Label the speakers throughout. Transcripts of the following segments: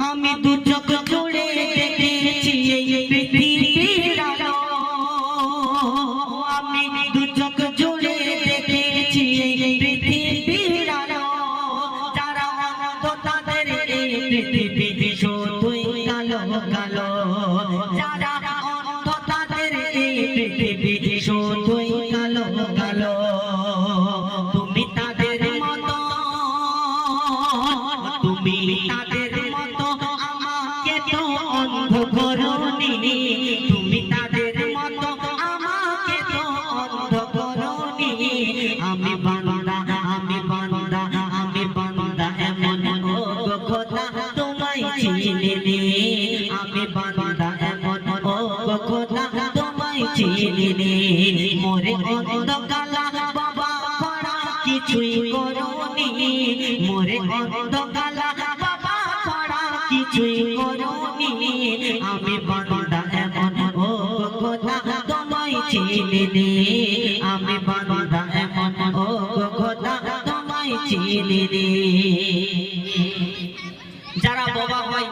Speaker 1: আমি দু চোখ জুড়ে দেখেছি এই পৃথিবীর করনি। মোরে অন্ধকালা বাবা খরা কিছুই করনি। আমি বান্দা এমন ও খোদা তোমায় চিনি আমি বান্দা এমন ও খোদা তোমায় চিনি যারা বাবা হয়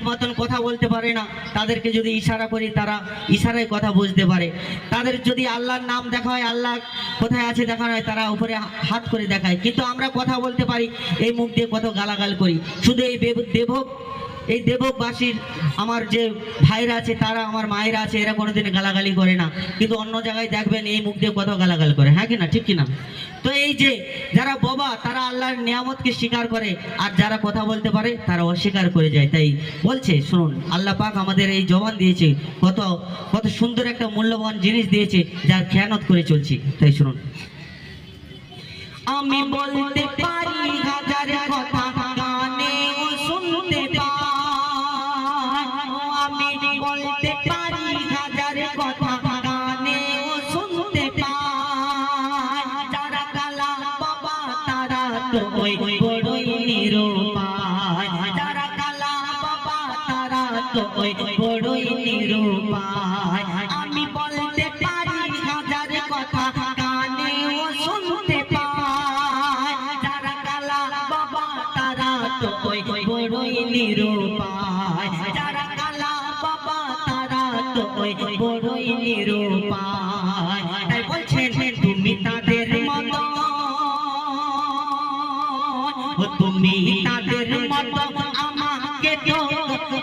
Speaker 1: ঠিক মতন কথা বলতে পারে না, তাদেরকে যদি ইশারা করি তারা ইশারায় কথা বুঝতে পারে। তাদের যদি আল্লাহর নাম দেখা হয় আল্লাহ কোথায় আছে দেখানো হয়, তারা উপরে হাত করে দেখায়। কিন্তু আমরা কথা বলতে পারি, এই মুখ দিয়ে কত গালাগাল করি। শুধু এই দেব- দেবক এই দেবকবাসীর আমার যে ভাইরা আছে, তারা আমার মায়েরা আছে, এরা কোনোদিন গালাগালি করে না। কিন্তু অন্য জায়গায় দেখবেন এই মুখ দিয়ে কত গালাগাল করে। হ্যাঁ কি না? ঠিক কি না? তো এই যে যারা বাবা, তারা আল্লাহর নিয়ামতকে স্বীকার করে, আর যারা কথা বলতে পারে, তারা অস্বীকার করে যায়। তাই বলছে, শুনুন, আল্লাহ পাক আমাদের এই জবান দিয়েছে, কত কত সুন্দর একটা মূল্যবান জিনিস দিয়েছে, যার খেয়ানত করে চলছি। তাই শুনুন। আমি বলতে পারি হাজার কথা বলতে পারি হাজার কথা গানে ও শুনতে পাই। কালা বাবা, তারা তো বড়ই নিরূপায়। যারা কালা বাবা, তারা তো বড়ই নিরূপায়। আমি বলতে পারি তুমি তাদের মতো তুমি তাদের মতো আমাকে তো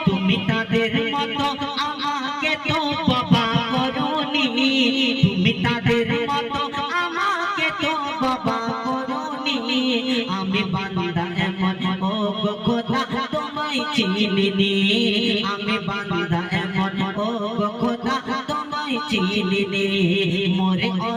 Speaker 1: তুমি তাদের মতো আমাকে তো বাবা করনি তুমি তাদের মতো আমাকে তো বাবা করনি আমি বান্দা এমন ও খোদা, তোমায় চিনিনি আমি বান্দা এমন ও খোদা তোমায় চিনিনি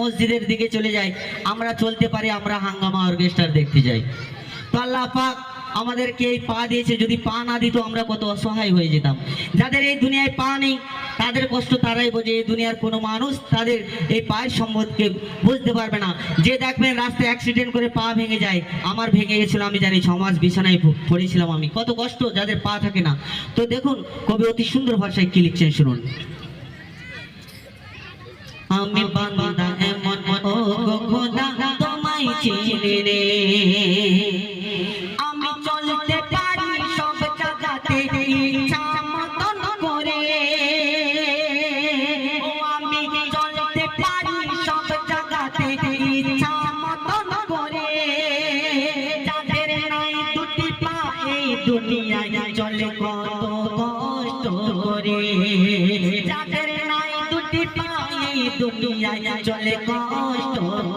Speaker 1: মসজিদের দিকে চলে যায় আমরা চলতে পারি, আমরা হাঙ্গামা অর্কেস্ট্রার দেখতে যাই। আল্লাহ পাক আমাদেরকে এই পা দিয়েছে, যদি পা না দিত আমরা কত অসহায় হয়ে যেতাম। যাদের এই দুনিয়ায় পা নেই, তাদের কষ্ট তারাই বোঝে। এই দুনিয়ার কোনো মানুষ তাদের এই পায়ের সম্পদকে বুঝতে পারবে না। যে দেখবেন রাস্তায় অ্যাক্সিডেন্ট করে পা ভেঙে যায়, আমার ভেঙে গেছিল, আমি জানি ছ মাস বিছানায় পড়েছিলাম আমি। কত কষ্ট, যাদের পা থাকে না। তো দেখুন, কবি অতি সুন্দর ভাষায় কি লিখছেন শুনুন। আমি চিনি রে। আমি চলতে পারি সব জায়গাতে ইচ্ছা মতন করে। আমি চলতে পারি সব জায়গাতে ইচ্ছা মতন করে। যাদের নাই দুটি পা, এই দুনিয়ায় চলে কত কষ্ট করে। দুনিয়ায় চলে কষ্ট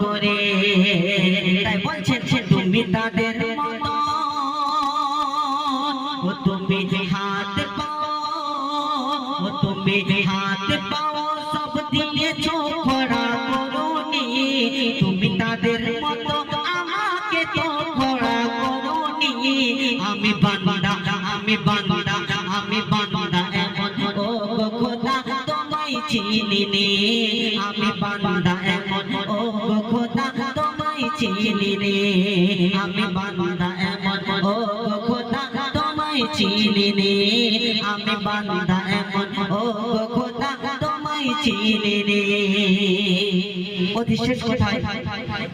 Speaker 1: করে? তাই বলছেন তুমি তাদের মতো। তুমি হাত পাও। তুমি হাত পাও, সব দিয়েছ খরা করুনি। তুমি তাদের মতো, আমাকে তো খরা করুনি। আমি বান্দা আমি বান্দা আমি বান্দা এমন। ও খোদা, তোমায় চিনি আমি এমন ও খোদা, তোমায়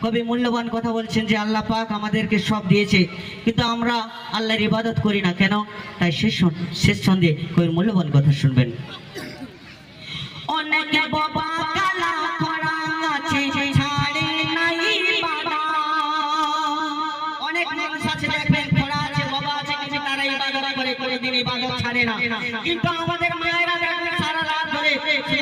Speaker 1: কবি মূল্যবান কথা বলছেন যে আল্লাহ পাক আমাদেরকে সব দিয়েছে, কিন্তু আমরা আল্লাহর ইবাদত করি না। কেন? তাই শেষ শেষ ছন্দে কবির মূল্যবান কথা শুনবেন। অনেক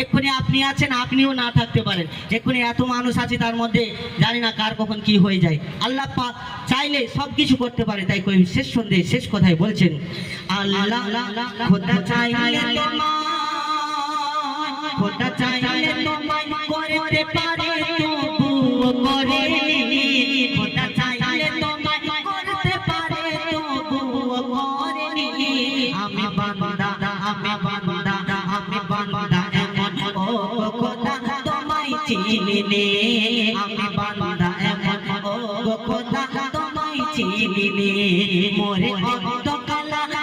Speaker 1: এক্ষুনি আপনি আছেন, আপনিও না থাকতে পারেন। এক্ষুনি এত মানুষ আছে তার মধ্যে জানি না কার কখন কি হয়ে যায়। আল্লাহ চাইলে সব কিছু করতে পারে, তাই কই শেষ সন্ধে শেষ কথায় বলছেন, আল্লাহ, খোদা খোদা চাইলে তোমায় করতে পারে, তবুও করেনি খোদা চাইলে তোমায় করতে পারে, তবুও করেনি আমি বান্দা আমি বান্দা আমি বান্দা, এমন ও খোদা তোমায় চিনি আমি বান্দা, এমন ও খোদা তোমায় চিনি মোরে অন্তকালা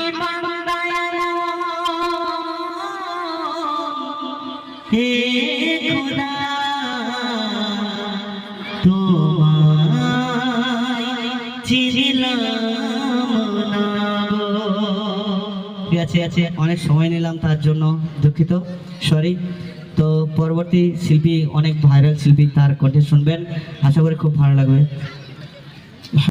Speaker 1: আছে অনেক সময় নিলাম তার জন্য, দুঃখিত। সরি তো পরবর্তী শিল্পী, অনেক ভাইরাল শিল্পী তার কণ্ঠে শুনবেন। আশা করি খুব ভালো লাগবে।